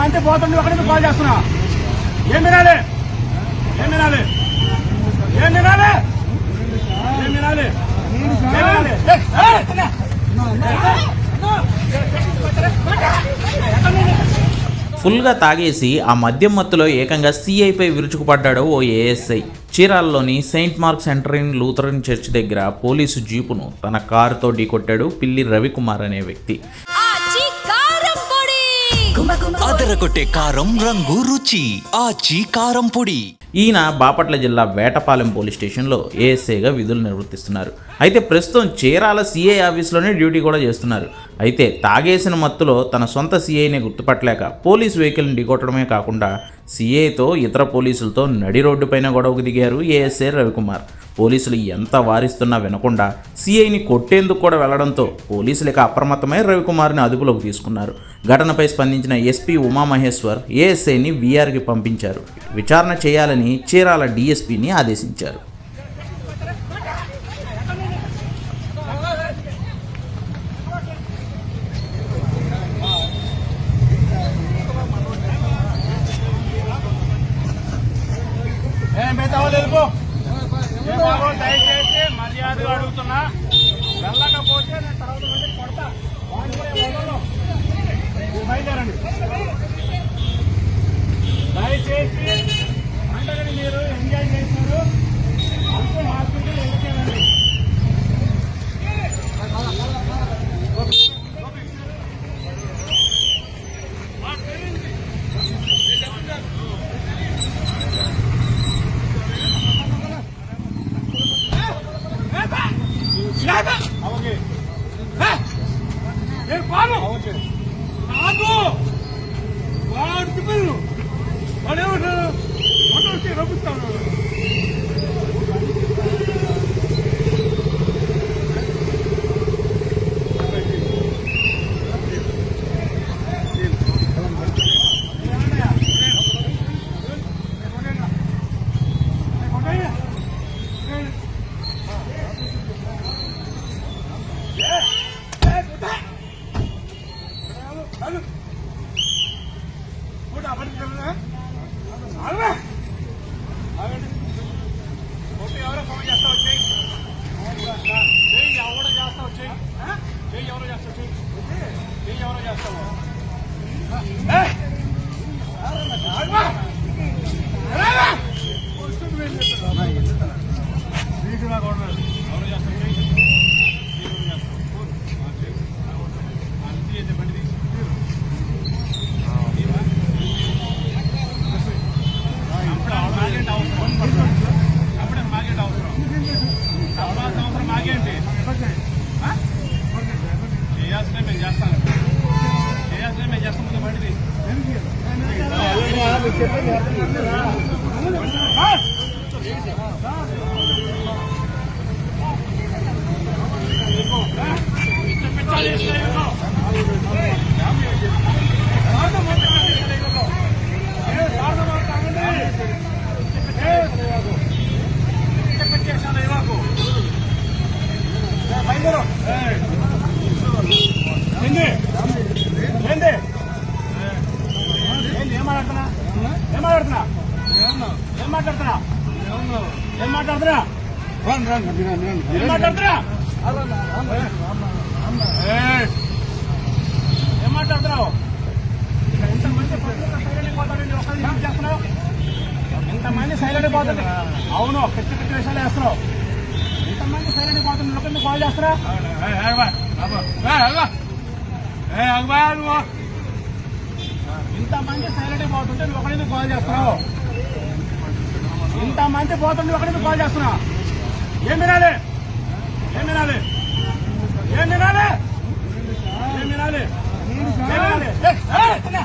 మంత్రి పోతుండే ఒకరికి కాల్ చేస్తున్నా. ఏం వినాలి ఏం వినాలి ఏం వినాలి ఏం వినాలి ఫుల్గా తాగేసి ఆ మద్యం మత్తులో ఏకంగా సీఐపై విరుచుకుపడ్డాడు ఓ ఏఎస్ఐ. చీరాల్లోని సెయింట్ మార్క్ సెంటరిన్ లూథరన్ చర్చ్ దగ్గర పోలీసు జీపును తన కారుతో ఢీకొట్టాడు పిల్లి రవికుమార్ అనే వ్యక్తి. అదరగొట్టే కారం రంగు రుచి ఆచి కారం పొడి. ఈయన బాపట్ల జిల్లా వేటపాలెం పోలీస్ స్టేషన్లో ఏఎస్ఐగా విధులు నిర్వర్తిస్తున్నారు. అయితే ప్రస్తుతం చీరాల సీఐ ఆఫీస్లోనే డ్యూటీ కూడా చేస్తున్నారు. అయితే తాగేసిన మత్తులో తన సొంత సీఐని గుర్తుపట్టలేక పోలీస్ వెహికల్ని ఢీకొట్టడమే కాకుండా సీఐతో ఇతర పోలీసులతో నడి రోడ్డుపైన గొడవకు దిగారు ఏఎస్ఐ రవికుమార్. పోలీసులు ఎంత వారిస్తున్నా వినకుండా సీఐని కొట్టేందుకు కూడా వెళ్ళడంతో పోలీసులు ఇక అప్రమత్తమై రవికుమార్ని అదుపులోకి తీసుకున్నారు. ఘటనపై స్పందించిన ఎస్పీ ఉమామహేశ్వర్ ఏఎస్ఐని వీఆర్కి పంపించారు. విచారణ చేయాలని చీరాల డీఎస్పీని ఆదేశించారు. నేను పాను నాకు వాడు తిప్పను Hey! ఏంది ఏం మాట్లాడుతున్నా ఏం మాట్లాడుతున్నా ఏం మాట్లాడుతున్నా ఏం మాట్లాడుతున్నా ఏం మాట్లాడుతున్నా! ఏం మాట్లాడుతున్నావు ఇంతమంది ఏం చేస్తున్నావు ఇంతమంది సైలెంట్ పోతుంది అవును పిచ్చి పిచ్చి విషయాలు వేస్తున్నావు ఇంతమంది సైలెంట్ పోతుంది నువ్వు ఒకరిని కాల్ చేస్తారా ఇంతమంది సైలెంట్ పోతుంటే నువ్వు ఒకడికి కాల్ చేస్తున్నావు ఇంతమంది పోతుంటే నువ్వు ఒకరిని కాల్ చేస్తున్నావు ఏం వినాలి ఏం వినాలి ఏం వినాలి ఏం వినాలి ఏం తినాలి